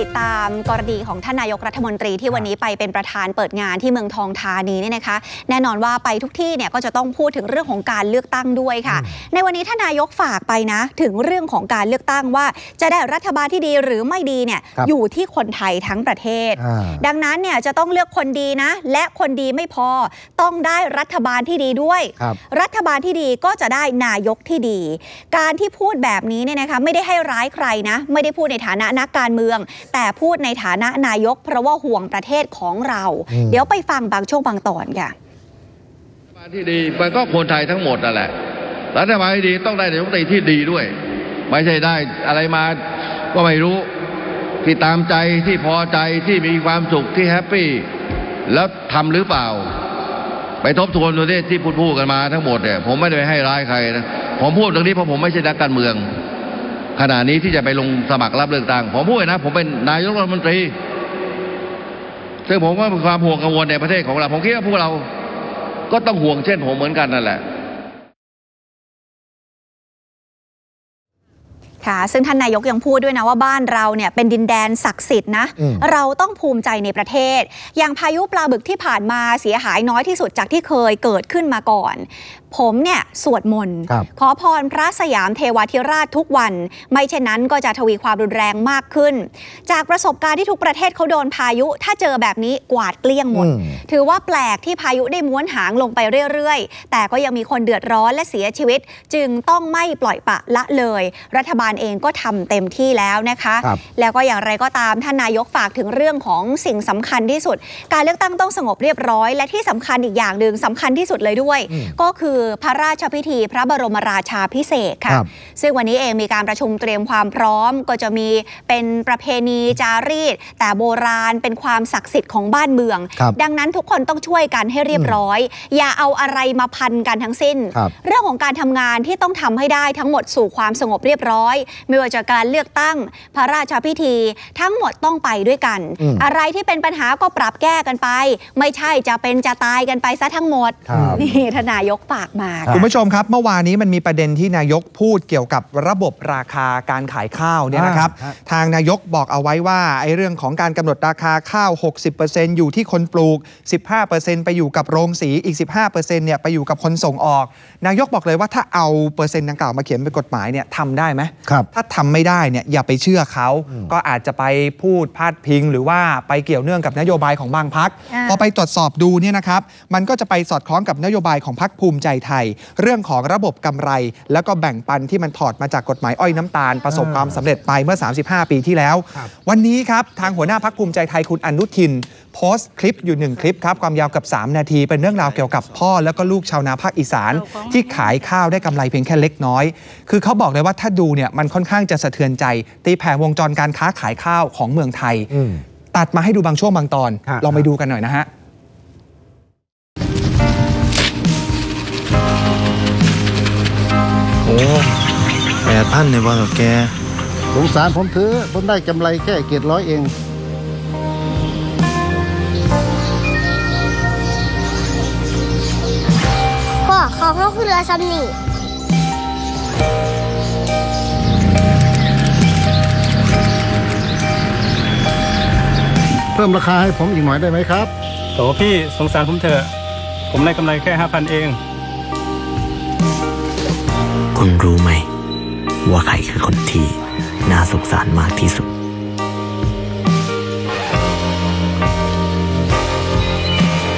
ติดตามกรณีของท่านนายกรัฐมนตรีที่วันนี้ไปเป็นประธานเปิดงานที่เมืองทองธานีเนี่ยนะคะ แน่นอนว่าไปทุกที่เนี่ยก็จะต้องพูดถึงเรื่องของการเลือกตั้งด้วยค่ะ ในวันนี้ท่านนายกฝากไปนะ ถึงเรื่องของการเลือกตั้งว่า จะได้รัฐบาลที่ดีหรือไม่ดีเนี่ยครับอยู่ที่คนไทยทั้งประเทศอ่าดังนั้นเนี่ยจะต้องเลือกคนดีนะ และคนดีไม่พอต้องได้รัฐบาลที่ดีด้วยครับรัฐบาลที่ดีก็จะได้นายกที่ดี การที่พูดแบบนี้เนี่ยนะคะไม่ได้ให้ร้ายใครนะ ไม่ได้พูดในฐานะนักการเมืองแต่พูดในฐานะนายก เพราะว่าห่วงประเทศของเราอืมเดี๋ยวไปฟังบางช่วงบางตอนค่ะรัฐบาลที่ดีมันก็คนไทยทั้งหมดนั่นแหละรัฐบาลที่ดีต้องได้นายกรัฐมนตรีที่ดีด้วย ไม่ใช่ได้อะไรมาก็ไม่รู้ที่ตามใจที่พอใจที่มีความสุขที่แฮปปี้แล้วทำหรือเปล่า ไปทบทวนดูที่ที่พูดพูดกันมาทั้งหมดเนี่ยผมไม่ได้ไปให้ร้ายใครนะผมพูดตรงนี้เพราะผมไม่ใช่นักการเมือง ขณะนี้ที่จะไปลงสมัครรับเลือกตั้งผมพูดนะ ผมเป็นนายกรัฐมนตรี ซึ่งผมก็มีความห่วงกังวลในประเทศของเรา ผมคิดว่าพวกเราก็ต้องห่วงเช่นผมเหมือนกันนั่นแหละค่ะซึ่งท่านนายกยังพูดด้วยนะว่าบ้านเราเนี่ยเป็นดินแดนศักดิ์สิทธิ์นะอืมเราต้องภูมิใจในประเทศ อย่างพายุปลาบึกที่ผ่านมาเสียหายน้อยที่สุดจากที่เคยเกิดขึ้นมาก่อนผมเนี่ยสวดมนต์ครับขอพรพระสยามเทวาธิราชทุกวัน ไม่เช่นนั้นก็จะทวีความรุนแรงมากขึ้น จากประสบการณ์ที่ทุกประเทศเขาโดนพายุ ถ้าเจอแบบนี้กวาดเกลี้ยงหมดอืมถือว่าแปลกที่พายุได้ม้วนหางลงไปเรื่อยๆ แต่ก็ยังมีคนเดือดร้อนและเสียชีวิต จึงต้องไม่ปล่อยปละละเลย รัฐบาลเองก็ทำเต็มที่แล้วนะคะครับแล้วก็อย่างไรก็ตามท่านนายกฝากถึงเรื่องของสิ่งสำคัญที่สุด การเลือกตั้งต้องสงบเรียบร้อย และที่สำคัญอีกอย่างหนึ่งสำคัญที่สุดเลยด้วยอืมก็คือพระราชพิธีพระบรมราชาพิเศษกค่ะครับซึ่งวันนี้เองมีการประชุมเตรียมความพร้อมก็จะมีเป็นประเพณีจารีต แต่โบราณเป็นความศักดิ์สิทธิ์ของบ้านเมืองครับดังนั้นทุกคนต้องช่วยกันให้เรียบร้อย อย่าเอาอะไรมาพันกันทั้งสิ้นครับเรื่องของการทำงานที่ต้องทำให้ได้ทั้งหมดสู่ความสงบเรียบร้อย ไม่ว่าจะการเลือกตั้งพระราชพิธี ทั้งหมดต้องไปด้วยกันอืมอะไรที่เป็นปัญหาก็ปรับแก้กันไป ไม่ใช่จะเป็นจะตายกันไปซะทั้งหมดครับนี่ทนายกฝากมาครับคุณผู้ชมครับ เมื่อวานนี้มันมีประเด็นที่นายกพูดเกี่ยวกับระบบราคาการขายข้าวเนี่ยนะครับอ่าฮะทางนายกบอกเอาไว้ว่าไอ้เรื่องของการกำหนดราคาข้าว 60%อยู่ที่คนปลูก 15%ไปอยู่กับโรงสีอีก 15%เนี่ยไปอยู่กับคนส่งออก นายกบอกเลยว่าถ้าเอาเปอร์เซ็นต์ดังกล่าวมาเขียนเป็นกฎหมายเนี่ยทำได้ไหมครับถ้าทำไม่ได้เนี่ยอย่าไปเชื่อเขาอืมก็อาจจะไปพูดพาดพิง หรือว่าไปเกี่ยวเนื่องกับนโยบายของบางพักอ่าพอไปตรวจสอบดูเนี่ยนะครับมันก็จะไปสอดคล้องกับนโยบายของพักภูมิใจไทย เรื่องของระบบกำไร แล้วก็แบ่งปันที่มันถอดมาจากกฎหมายอ้อยน้ำตาล ประสบความสำเร็จไปเมื่อ 35 ปีที่แล้วครับวันนี้ครับ ทางหัวหน้าพักภูมิใจไทยคุณอนุทิน โพสต์คลิปอยู่หนึ่งคลิปครับ ความยาวเกับ 3 นาที เป็นเรื่องราวเกี่ยวกับพ่อ แล้วก็ลูกชาวนาภาคอีสาน ที่ขายข้าวได้กำไรเพียงแค่เล็กน้อย คือเขาบอกเลยว่าถ้าดูเนี่ยมันค่อนข้างจะสะเทือนใจ ตีแผ่วงจรการค้าขายข้าวของเมืองไทยอืมตัดมาให้ดูบางช่วงบางตอนฮะลองไปดูกันหน่อยนะฮะ แปดพันเนี่ยว่ากับแกสงสารผมเถอะผมได้กำไรแค่เกียรร้อยเอง พ่อเขาเขาคือเรือซ้ำนี่เพิ่มราคาให้ผมอีกหน่อยได้ไหมครับ โถพี่สงสารผมเถอะ ผมได้กำไรแค่ห้าพันเอง คุณรู้ไหม ว่าใครคือคนที่น่าสงสารมากที่สุด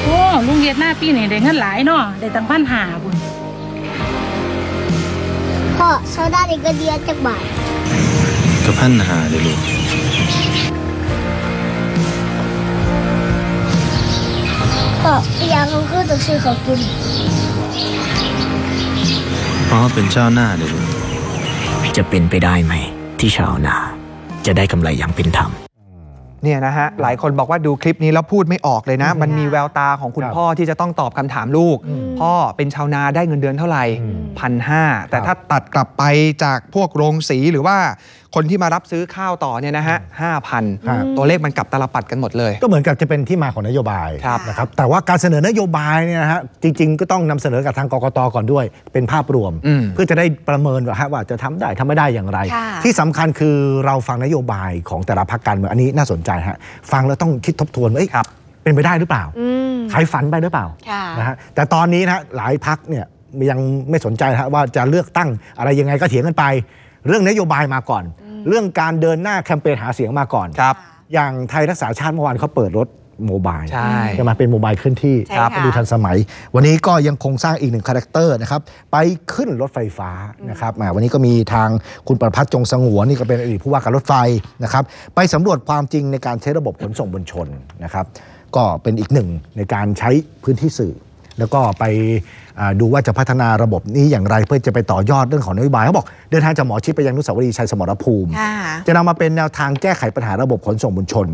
โอ้ลุงเฮ็ดหน้าปีนี่ได้เงินหลายเนาะได้ตั้งพันหาบุญพ่อโซดาเด็กกระเดียจากบาทก็พันหาเลยลูกพ่ออีกอย่างเขาคือต้องซื้อเขากิน เพราะว่าเป็นเจ้าหน้าเลยลูกจะเป็นไปได้ไหม ที่ชาวนา จะได้กำไรอย่างเป็นธรรม เนี่ยนะฮะหลายคนบอกว่าดูคลิปนี้แล้วพูดไม่ออกเลยนะ มันมีแววตาของคุณครับพ่อที่จะต้องตอบคำถามลูกอืมพ่อเป็นชาวนาได้เงินเดือนเท่าไหร่อืมพันห้าแต่ครับถ้าตัดกลับไปจากพวกโรงสีหรือว่า คนที่มารับซื้อข้าวต่อเนี่ยนะฮะห้าพันครับตัวเลขมันกลับตลปัดกันหมดเลย ก็เหมือนกับจะเป็นที่มาของนโยบายครับนะครับแต่ว่าการเสนอนโยบายเนี่ยนะฮะจริง ๆ ก็ต้องนำเสนอกับทางกกตก่อนด้วย เป็นภาพรวมอืมเพื่อจะได้ประเมินว่าฮะว่าจะทำได้ทำไม่ได้อย่างไรค่ะที่สำคัญคือเราฟังนโยบายของแต่ละพรรคการเมืองอันนี้น่าสนใจฮะฟังแล้วต้องคิดทบทวนว่าเอ้ยครับเป็นไปได้หรือเปล่าอืมใครฝันไปหรือเปล่าค่ะนะฮะแต่ตอนนี้นะฮะหลายพักเนี่ยยังไม่สนใจนะฮะว่าจะเลือกตั้งอะไรยังไงก็เถียงกันไป เรื่องนโยบายมาก่อน เรื่องการเดินหน้าแคมเปญหาเสียงมาก่อนครับ อย่างไทยรักษาชาติเมื่อวานเขาเปิดรถโมบายใช่ใช่ไหมเป็นโมบายเคลื่อนที่ใช่ค่ะดูทันสมัย วันนี้ก็ยังคงสร้างอีกหนึ่งคาแรคเตอร์นะครับ ไปขึ้นรถไฟฟ้านะครับอ่าวันนี้ก็มีทางคุณประพัฒน์จงสงวนนี่ก็เป็นอดีตผู้ว่าการรถไฟนะครับ ไปสำรวจความจริงในการใช้ระบบขนส่งมวลชนนะครับ ก็เป็นอีกหนึ่งในการใช้พื้นที่สื่อ แล้วก็ไปอ่าดูว่าจะพัฒนาระบบนี้อย่างไร เพื่อจะไปต่อยอดเรื่องของนโยบายเขาบอกเดินทางจากหมอชิดไปยังอนุสาวรีย์ชัยสมรภูมิค่ะจะนำมาเป็นแนวทางแก้ไขปัญหาระบบขนส่งมวลชน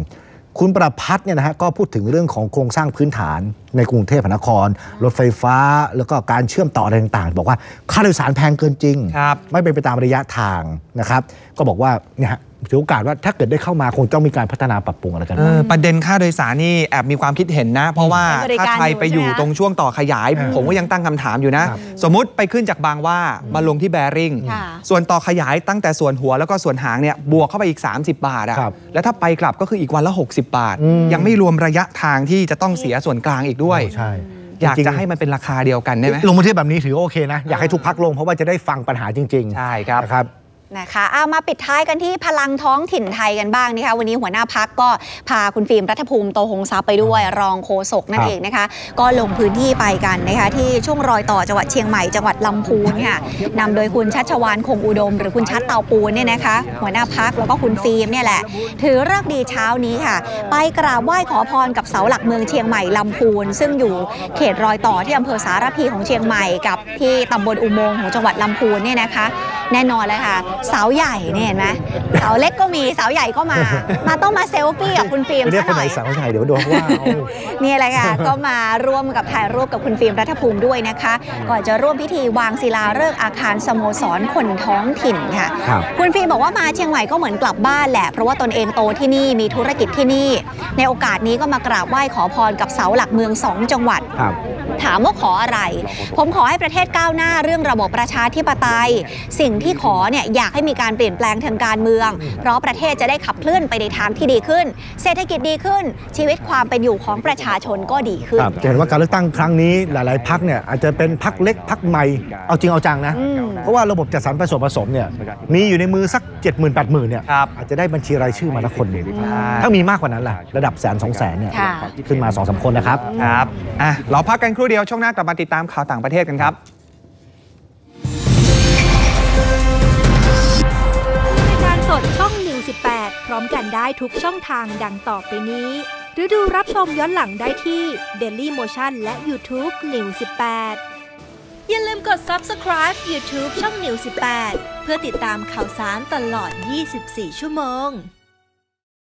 คุณประพัฒน์เนี่ยนะฮะก็พูดถึงเรื่องของโครงสร้างพื้นฐาน ในกรุงเทพมหานคร รถไฟฟ้า แล้วก็การเชื่อมต่ออะไรต่างๆ บอกว่าค่าโดยสารแพงเกินจริงครับไม่เป็นไปตามระยะทางนะครับ ก็บอกว่าเนี่ยฮะถือโอกาสว่าถ้าเกิดได้เข้ามาคงต้องมีการพัฒนาปรับปรุงอะไรกันเออประเด็นค่าโดยสารนี่แอบมีความคิดเห็นนะ เพราะว่าบริถ้าการใครไปอยู่อยู่ใช่ไหมตรงช่วงต่อขยายอ่าผมก็ยังตั้งคำถามอยู่นะครับสมมุติไปขึ้นจากบางหว่ามาลงที่แบริ่งค่ะส่วนต่อขยายตั้งแต่ส่วนหัวแล้วก็ส่วนหางเนี่ยบวกเข้าไปอีก 30 บาทอะครับแล้วถ้าไปกลับก็คืออีกวันละ 60 บาทอืมยังไม่รวมระยะทางที่จะต้องเสียส่วนกลางอีกด้วยใช่อยากจริงๆจะให้มันเป็นราคาเดียวกันได้ไหมลงมาเทียบแบบนี้ถือว่าโอเคนะ อยากให้ทุกพักลงเพราะว่าจะได้ฟังปัญหาจริงๆ ใช่ครับ นะครับนะคะเอามาปิดท้ายกันที่พลังท้องถิ่นไทยกันบ้างนะคะวันนี้หัวหน้าพักก็พาคุณฟิล์มรัฐภูมิโตหงทรัพย์ไปด้วย รองโฆษกนั่คนรับเองนะคะ ก็ลงพื้นที่ไปกันนะคะที่ช่วงรอยต่อจังหวัดเชียงใหม่จังหวัดลำพูนค่ะนำโดยคุณชัชวานคงอุดม หรือคุณชัดเตาปูนเนี่ยนะคะ หัวหน้าพักแล้วก็คุณฟิล์มเนี่ยแหละ ถือเลิกษ์ดีเช้านี้ค่ะ ไปกราบไหว้ขอพรกับเสาหลักเมืองเชียงใหม่ลำพูน ซึ่งอยู่เขตรอยต่อที่อำเภอสารพีของเชียงใหม่ กับที่ตำบลอุโมงค์ของจังหวัดลำพูนเนี่ยนะคะ แน่นอนเลยค่ะเสาใหญ่เนี่ยเห็นไหมเสาเล็กก็มีเสาใหญ่ก็มา มาต้องมาเซลฟี่กับคุณฟิล์มไม่เรียซะกคนหไหนน่อยสาวใหญ่เดี๋ยวโดนว่าเอานี่แหละค่ะก็มาร่วมกับถ่ายรูปกับคุณฟิล์มรัฐภูมิด้วยนะคะ ก่อนจะร่วมพิธีวางศิลาฤกษ์อาคารสโมสรคนท้องถิ่นค่ะครับคุณฟิล์มบอกว่ามาเชียงใหม่ก็เหมือนกลับบ้านแหละ เพราะว่าตนเองโตที่นี่มีธุรกิจที่นี่ ในโอกาสนี้ก็มากราบไหว้ขอพรกับเสาหลักเมืองสองจังหวัดครับ ถามว่าขออะไร ผมขอให้ประเทศก้าวหน้าเรื่องระบบประชาธิปไตย สิ่งที่ขอเนี่ยอยากให้มีการเปลี่ยนแปลงทางการเมือง เพราะประเทศจะได้ขับเคลื่อนไปในทางที่ดีขึ้น เศรษฐกิจดีขึ้น ชีวิตความเป็นอยู่ของประชาชนก็ดีขึ้นครับจะเห็นว่าการเลือกตั้งครั้งนี้หลาย ๆพักเนี่ยอาจจะเป็นพักเล็กพักใหม่เอาจริงเอาจังนะอืมเพราะว่าระบบจัดสรรผสมผสมเนี่ยมีอยู่ในมือสัก 7 0 0 0 0 8 0 0 0เนี่ยครับอาจจะได้บัญชีรายชื่อมาละคนหนึ่งใช่ถ้ามีมากกว่านั้นล่ะระดับแสนสองแสนเนี่ยค่ะขึ้นมา2อสคนนะครับครับอะเราพักกันครู่เดียวช่วงหน้ากลับมาติดตามข่าวต่างประเทศกันครับรายการสดช่อง118 พร้อมกันได้ทุกช่องทางดังต่อไปนี้หรือดูรับชมย้อนหลังได้ที่ Daily Motion และ YouTube 118 อย่าลืมกด Subscribe YouTube ช่อง118 เพื่อติดตามข่าวสารตลอด 24 ชั่วโมง